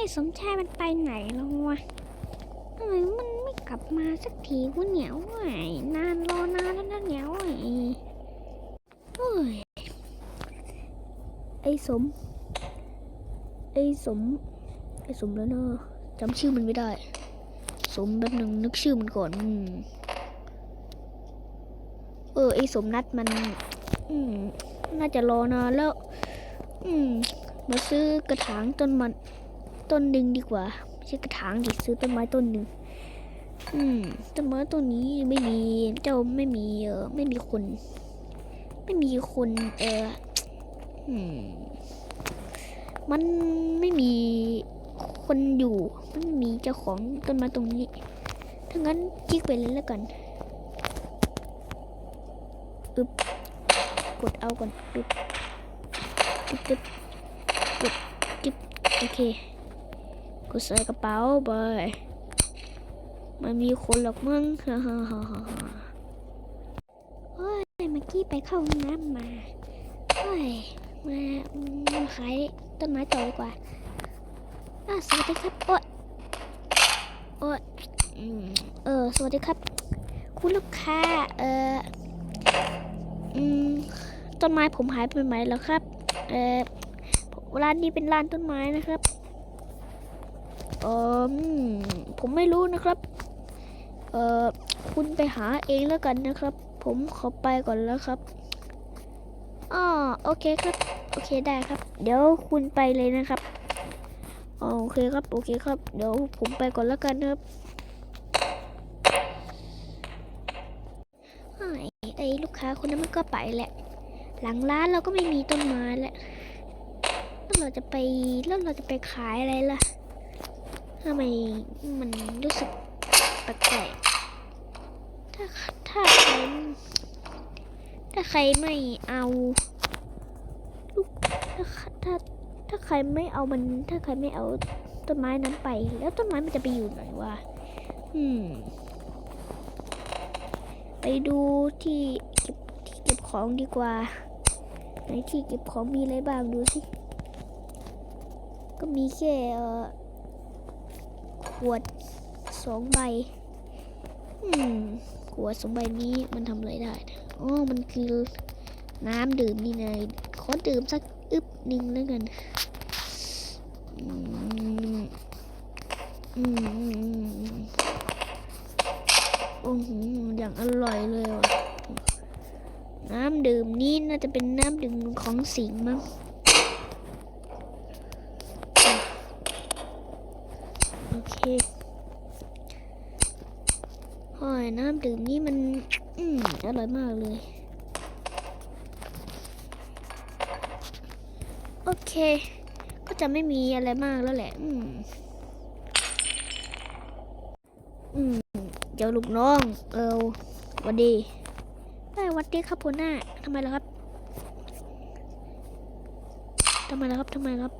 ไอ้สมชายมันไปไหนแล้ววะทำไมมันไม่กลับมาสักทีวะเหนียวไอ้นานรอนานแล้วนะเหนียวไอ้เฮ้ยไอ้สม ไอ้สม ไอ้สมแล้วเนอะจำชื่อมันไม่ได้ สมแป๊บหนึ่งนึกชื่อมันก่อนอืมเออ ไอ้สมนัดมัน อืม น่าจะรอนานแล้ว อืม มาซื้อกระถางต้นมัน ต้นหนึ่งดีกว่าไม่ใช่กระถางดิซื้อต้นไม้ต้นหนึ่งอืมต้นไม้ต้นนี้ไม่มีเจ้าไม่มีเออไม่มีคน ไม่มีคนเอออืมมันไม่มีคนอยู่มันไม่มีเจ้าของต้นไม้ตรงนี้ถ้างั้นจิกไปเลยแล้วกันอึบกดเอาก่อนอึบจึ๊บจึ๊บกดจึ๊บโอเค กูใส่กระเป๋าไปไม่มีคนหรอกมึงฮ่าฮ่าฮ่าฮ่าเฮ้ยเมื่อกี้ไปเข้าห้องน้ำมาเฮ้ยมามาขายต้นไม้ต่อดีกว่าอะสวัสดีครับโอ๊ยโอ๊ยเออสวัสดีครับ คุณลูกค้าเอออืมต้นไม้ผมหายไปไหนแล้วครับ เออร้านนี้เป็นร้านต้นไม้นะครับ เออผมไม่รู้นะครับ เออคุณไปหาเองแล้วกันนะครับ ผมขอไปก่อนแล้วครับอ๋อโอเคครับ โอเคได้ครับ เดี๋ยวคุณไปเลยนะครับอโอเคครับ โอเคครับ เดี๋ยวผมไปก่อนแล้วกันนะครับไอ้ไอลูกค้าคนนั้นมันก็ไปแหละ หลังร้านเราก็ไม่มีต้นไม้แล้วแล้วเราจะไปแล้วเราจะไปขายอะไรล่ะ ทำไมมันรู้สึกแปลกๆถ้าถ้าใครถ้าใครไม่เอาลูกถ้าถ้าถ้าใครไม่เอามัน ถ้าใครไม่เอาต้นไม้นั้นไป แล้วต้นไม้มันจะไปอยู่ไหนวะอืม ไปดูที่เก็บที่เก็บของดีกว่าในที่เก็บของมีอะไรบ้างดูสิ ก็มีแค่เอ่อ ขวดสองใบขวดสองใบนี้มันทำอะไรได้อ๋อมันคือน้ำดื่มนี่นายขอดื่มสักอึบหนึ่งแล้วกันอืมอืมอืมอืมอืมโอ้โหอย่างอร่อยเลยว่ะ น้ำดื่มนี้น่าจะเป็นน้ำดื่มของสิงห์มั้ง โอเค หอยน้ำดื่มนี่มัน อืมอร่อยมากเลย โอเค ก็จะไม่มีอะไรมากแล้วแหละ อืม อืมเจ้าลูกน้อง เออวันดีได้วัดดีครับหัวหน้าทำไมล่ะครับทำไมล่ะครับทำไมล่ะครับ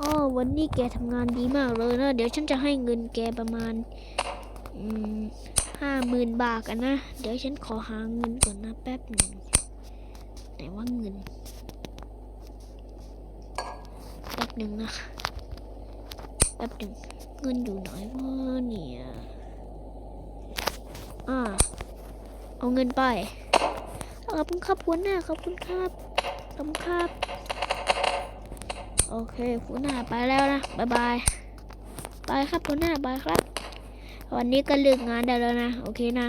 อ๋อวันนี้แกทำงานดีมากเลยนะ เดี๋ยวฉันจะให้เงินแกประมาณห้าหมื่นบาทกันนะ เดี๋ยวฉันขอหาเงินก่อนนะแป๊บหนึ่งไหนว่าเงิน แป๊บหนึ่งนะ แป๊บหนึ่งเงินอยู่ไหนวะเนี่ย อ่า เอาเงินไปขอบคุณครับหัวหน้าขอบคุณครับขอบคุณครับ โอเคหัวหน้าไปแล้วนะบายบายไปครับหัวหน้าบายครับ วันนี้ก็เลิกงานได้แล้วนะ โอเคนะ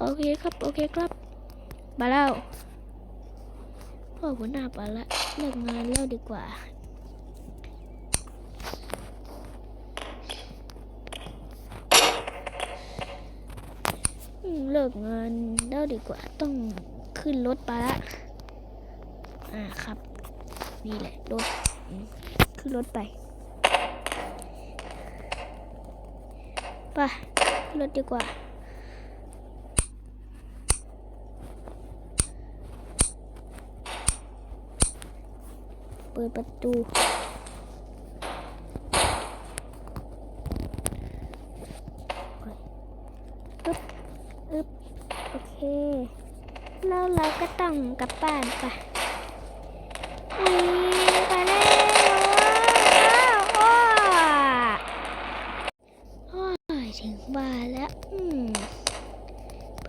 โอเคครับ โอเคครับไปแล้วพ่อหัวหน้าไปละเลิกงานแล้วดีกว่าเลิกงานแล้วดีกว่าต้องขึ้นรถไปละอ่าครับ นี่แหละรถ ขึ้นรถไปไปขึ้นรถดีกว่าเปิดประตู อึ๊บ อึ๊บ โอเค แล้วเราก็ต้องกลับบ้านไปอุ๊ยไปแล้วโอ้ย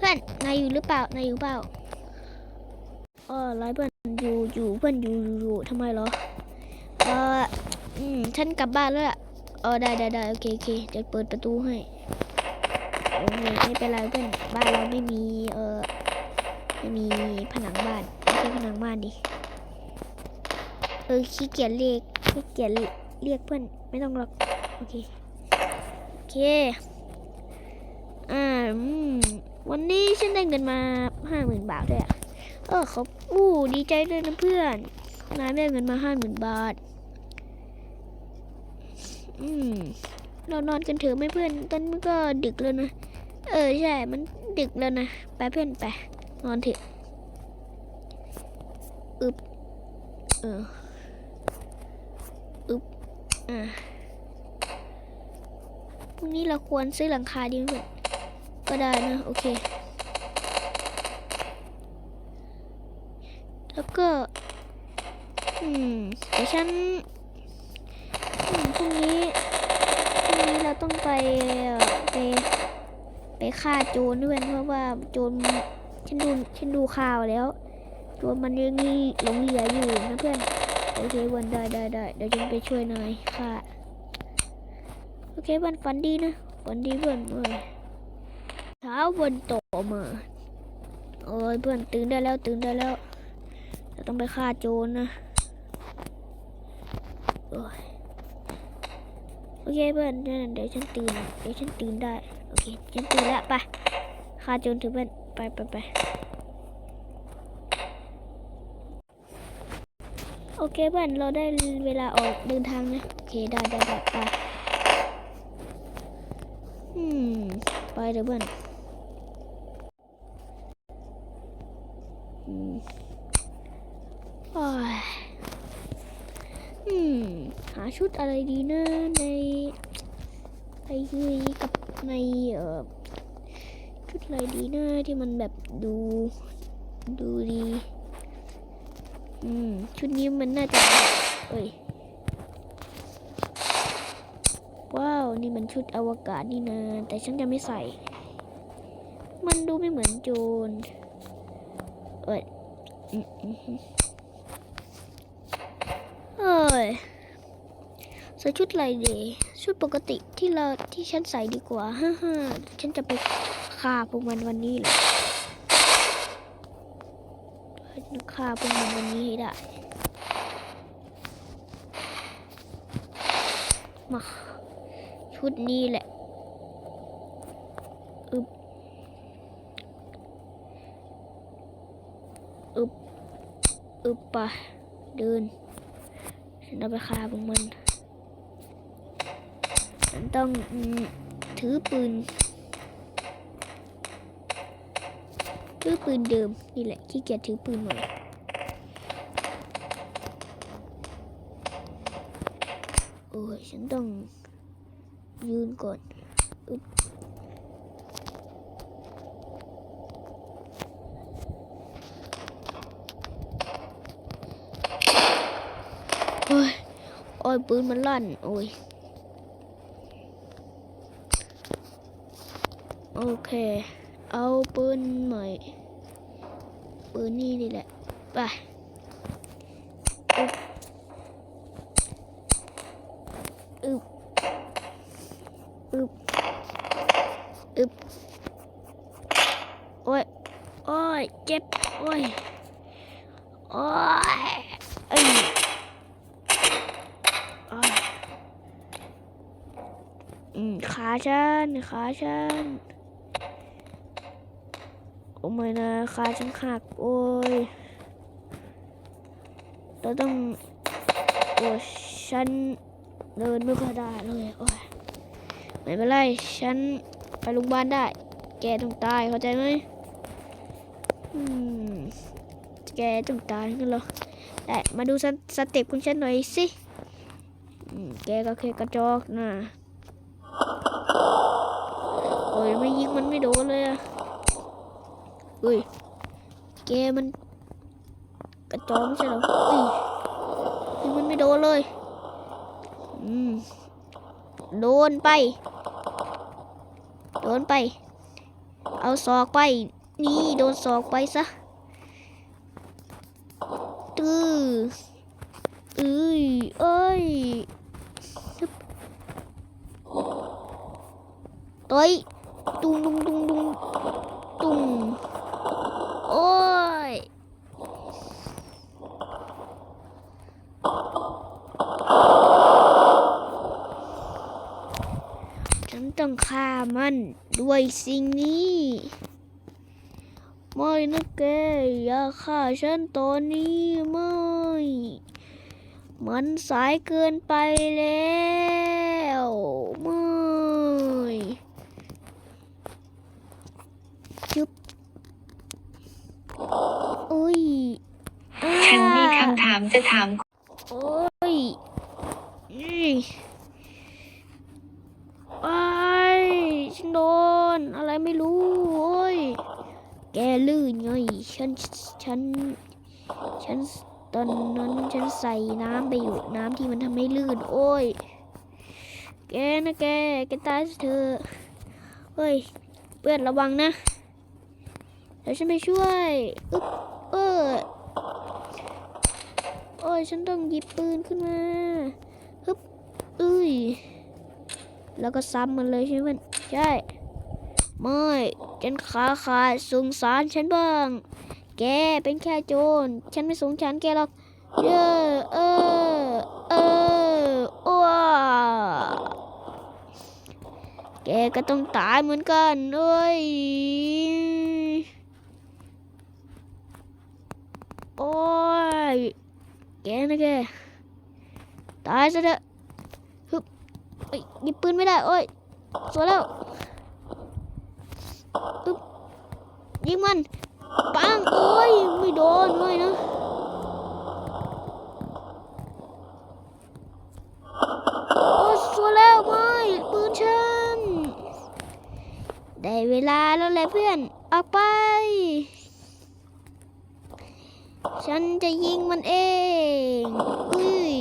อนนายอยู่หรือ เปล่านายอยู่เปล่าเออไรเพื่อนอยู่อยู่เพื่อนอยู่อยู่ทำไมเหรอเอออืมฉันกลับบ้านแล้วล่ะเออได้ได้ได้โอเคโอเคเดี๋ยวเปิดประตูให้โอเคไม่เป็นไรเพื่อนบ้านเราไม่มีเออไม่มีผนังบ้านไม่ใช่ผนังบ้านดิเออขี้เกียจเรียกขี้เกียจเรียกเพื่อนไม่ต้องหรอกโอเคโอเคอ่าอืม วันนี้ฉันได้เงินมาห้าหมื่นบาทด้วยอะเออเขาอู้ดีใจด้วยนะเพื่อนนายได้เงินมาห้าหมื่นบาท อืมเรานอนกันเถอะไม่เพื่อนตอนนี้ก็ดึกแล้วนะ เออใช่ มันดึกแล้วนะ ไปเพื่อนไปนอนเถอะอึบเอออึบอ่าพรุ่งนี้เราควรซื้อหลังคาดีไหม ก็ได้นะ โอเค แล้วก็ อืมเดี๋ยวฉันอืมพรุ่งนี้พรุ่งนี้เราต้องไปไปไปฆ่าโจรด้วยเพราะว่าโจรฉันดูฉันดูข่าวแล้วโจรมันยังมีหลงเหลืออยู่นะเพื่อนโอเควันได้ได้ได้เดี๋ยวฉันไปช่วยนายฆ่าโอเควันฝันดีนะฝันดีเพื่อนเอ้ย เช้าวันต่อมาโอ้ยเพื่อนตื่นได้แล้วตื่นได้แล้วเราต้องไปฆ่าโจรนะโอ้ยโอเคเพื่อนเดี๋ยวฉันตื่นเดี๋ยวฉันตื่นได้โอเคฉันตื่นแล้วไปฆ่าโจรเถอเพื่อนไปไปไปโอเคเพื่อนเราได้เวลาออกเดินทางนะโอเคได้ได้ได้ไปอืมไปเดี๋ยวเพื่อนอืมโอ้ยอืม หา ชุดอะไรดีนะในในกับในเอ่อชุดอะไรดีนะที่มันแบบดู ดูดี อืม ชุดนี้มันน่าจะเอ้ยว้าว นี่มันชุดอวกาศนี่นะแต่ฉันจะไม่ใส่ มันดูไม่เหมือนโจรเอ้ยอืมอืมอืมเอ้ย ส่ชุดอะไรดีชุดปกติที่เราที่ฉันใส่ดีกว่าฮ่าฮ่าฉันจะไปฆ่าพวกมันวันนี้แหละฉันฆ่าพวกมันวันนี้ให้ได้มาชุดนี้แหละอึบอึบอึบไปเดินฉันเอาไปฆ่าพวกมัน ฉันต้องถือปืน ถือปืนเดิม นี่แหละขี้เกียจถือปืนใหม่โอ้ยฉันต้องยืนก่อนอึ๊บโอ้ย โอ้ยปืนมันลั่น โอ้ย โอเค เอาปืนใหม่ ปืนนี่นี่แหละ ไปอึบอึบอึบอึบโอ้ย โอ้ย เจ็บ โอ้ย โอ้ยเอ้ยโอ้ยอืมขาฉันขาฉัน อ้ไม่นะขาฉันหักโอ้ยเราต้องโอ้ยฉันเดินไม่ค่อยได้เลยโอ้ยไม่เป็นไรฉันไปโรงพยาบาลได้ แกต้องตายเข้าใจไหมอืมแกต้องตายงั้นหรอได้มาดูสสเต็ปของฉันหน่อยสิอืมแกก็แค่กระจอกนะโอ้ยไม่ยิงมันไม่โดนเลยอะ อุ้ยแกมันกระจอกไม่ใช่เหรออุ้ยยิงมันไม่โดนเลยอืมโดนไป โดนไป เอาศอกไป นี่โดนศอกไปซะตื้อเอ้ยเอ้ยฮึบต่อยตุงตุงตุงตุงตุงโอ้ย ฉันต้องฆ่า มันด้วยสิ่งนี้ไม่นะแกอย่าฆ่าฉันตอนนี้ไม่มันสายเกินไปแล้วไม่จุ๊บอุ้ยฉันมีอ่าคำถามจะถามโอ้ยนี่ไอ้า ยฉันโดนอะไรไม่รู้โอ้ยแกลื่นไงฉันฉันฉันตอนนั้นฉันใส่น้ำไปอยู่น้ำที่มันทำให้ลื่น โอ้ย แกนะแกแกตายเถอะเฮ้ยเพื่อนระวังนะเดี๋ยวฉันไปช่วยอึ๊บเออโอ้ยฉันต้องหยิบปืนขึ้นมาฮึบเอ้ย แล้วก็ซ้ำมันเลยใช่ไหมใช่ ไม่ฉันขาขาดสงสารฉันบ้าง แกเป็นแค่โจร ฉันไม่สงสารแกหรอกเยอเออ เออว้าแกก็ต้องตายเหมือนกันเอ้ย โอ้ย แกนะแก ตายซะเถอะ เอ้ยหยิบปืนไม่ได้โอ้ยสวยแล้วฮึบยิงมันปังโอ้ย ไม่โดนเลยนะ โอ้ยสวยแล้วไม่ ปืนฉัน ได้เวลาแล้วแหละเพื่อน ออกไป ฉันจะยิงมันเองอุ้ย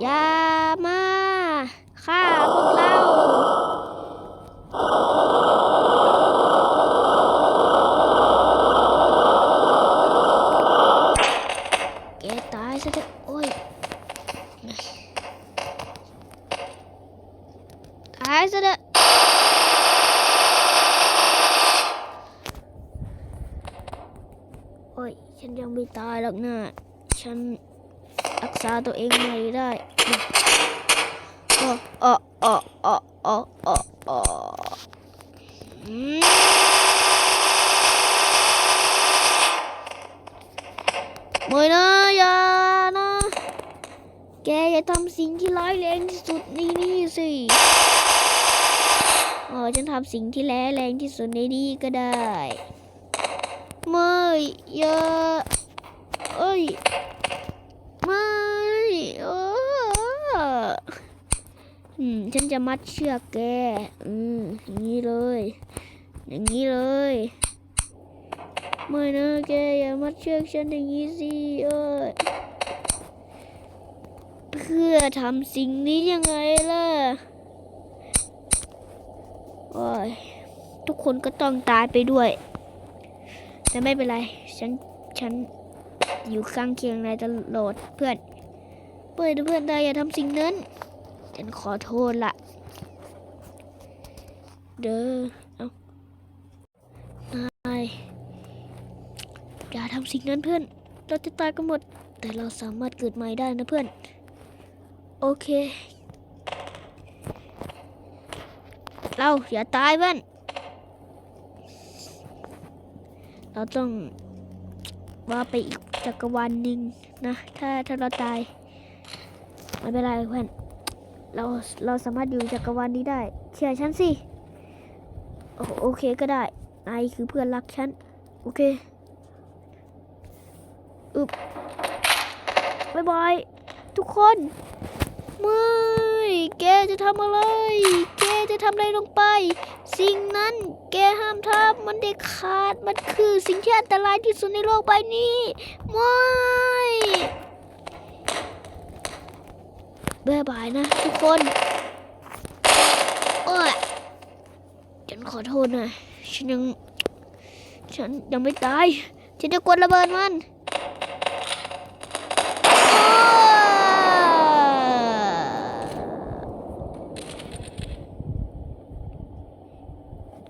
อย่ามาฆ่าพวกเรา แกตายซะเถอะโอ้ย ตาย ซะเถอโอ้ย ฉันยังไม่ตายหรอกนะฉันรักษาตัวเองไม่ได้โอ้โอ้โอ้โอ้โอ้โอ้โอ้อืมไม่นะอย่านะ แกอย่าทำสิ่งที่ร้ายแรงที่สุดในนี้สิ ออฉันทำสิ่งที่ร้แรงที่สุดในนี้ก็ได้ไม่อย่าเอ้ยไม่เอออืมฉันจะมัดเชือกแก อืมอย่างนี้เลย อย่างนี้เลยไม่นะแกอย่ามัดเชือกฉันอย่างนี้สิเอ้ยเพื่อทำสิ่งนี้ยังไงล่ะ โอ้ยทุกคนก็ต้องตายไปด้วย แต่ไม่เป็นไร ฉัน ฉันอยู่ข้างเคียงนายตลอดเพื่อน เพื่อนเพื่อนนายอย่าทำสิ่งนั้น ฉันขอโทษละเด้อเอานายอย่าทำสิ่งนั้นเพื่อน เราจะตายกันหมด แต่เราสามารถเกิดใหม่ได้นะเพื่อน โอเค เราอย่าตายเพื่อนเราต้องว่าไปอีกจักรวาลหนึ่งนะ ถ้าถ้าเราตายไม่เป็นไรเพื่อนเราเราสามารถอยู่จักรวาลนี้ได้ เชื่อฉันสิ โอโอเคก็ได้นายคือเพื่อนรักฉัน โอเคอึบบายบาย ทุกคนไม่ แกจะทำอะไร แกจะทำอะไรลงไป สิ่งนั้นแกห้ามทำมันเด็ดขาด มันคือสิ่งที่อันตรายที่สุดในโลกใบนี้ไม่บายบายนะทุกคนโอ้ยฉันขอโทษนะ ฉันยัง ฉันยังไม่ตาย ฉันจะกดระเบิดมัน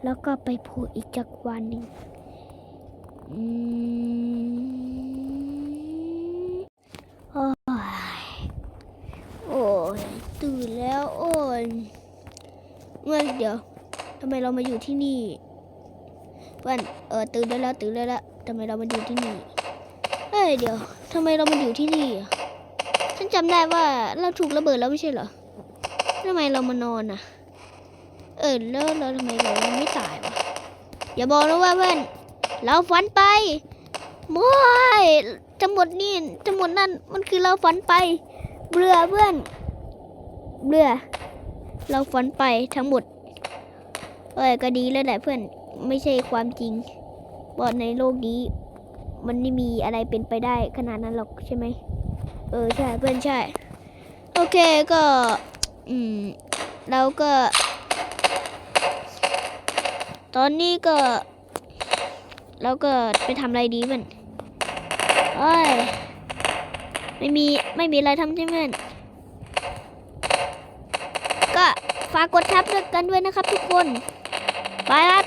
แล้วก็ไปโผล่อีกจักรวาลหนึ่งอืมโอ้ย โอ้ย ตื่นแล้วโอ้ยเมื่อเดี๋ยวทำไมเรามาอยู่ที่นี่เพื่อนเออตื่นได้แล้วตื่นได้แล้วทำไมเรามาอยู่ที่นี่เอ้ยเดี๋ยวทำไมเรามาอยู่ที่นี่ฉันจำได้ว่าเราถูกระเบิดแล้วไม่ใช่เหรอทำไมเรามานอนอะ เออแล้วเราทำไมเราไม่ตายวะอย่าบอกนะว่าเพื่อนเราฝันไปมวยทั้งหมดนี่ทั้งหมดนั่นมันคือเราฝันไป เบื่อเพื่อนเบื่อเราฝันไปทั้งหมดเอ้ยก็ดีแล้วแหละเพื่อนไม่ใช่ความจริงเพราะในโลกนี้ มันไม่มีอะไรเป็นไปได้ขนาดนั้นหรอกใช่ไหมเออใช่เพื่อนใช่ โอเคก็ อืมเราก็ ตอนนี้ก็เราก็ไปทำอะไรดีมันเอ้ยไม่มีไม่มีอะไรทำใช่ไหมนก็ฝากกดทับด้วยกันด้วยนะครับทุกคน ไปครับ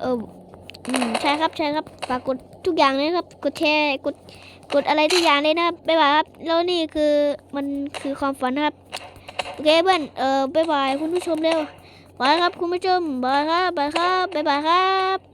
เอออืมใช่ครับใช่ครับฝากกดทุกอย่างเลยครับ กดแชร์กดกดอะไรทุกอย่างเลยนะครับบ๊ายบายครับ แล้วนี่คือมันคือความฝันนะครับ โอเคเพื่อนเออบ๊ายบายคุณผู้ชมเร็ว บายครับคุณผู้ชมบายครับบายครับบ๊ายบายครับ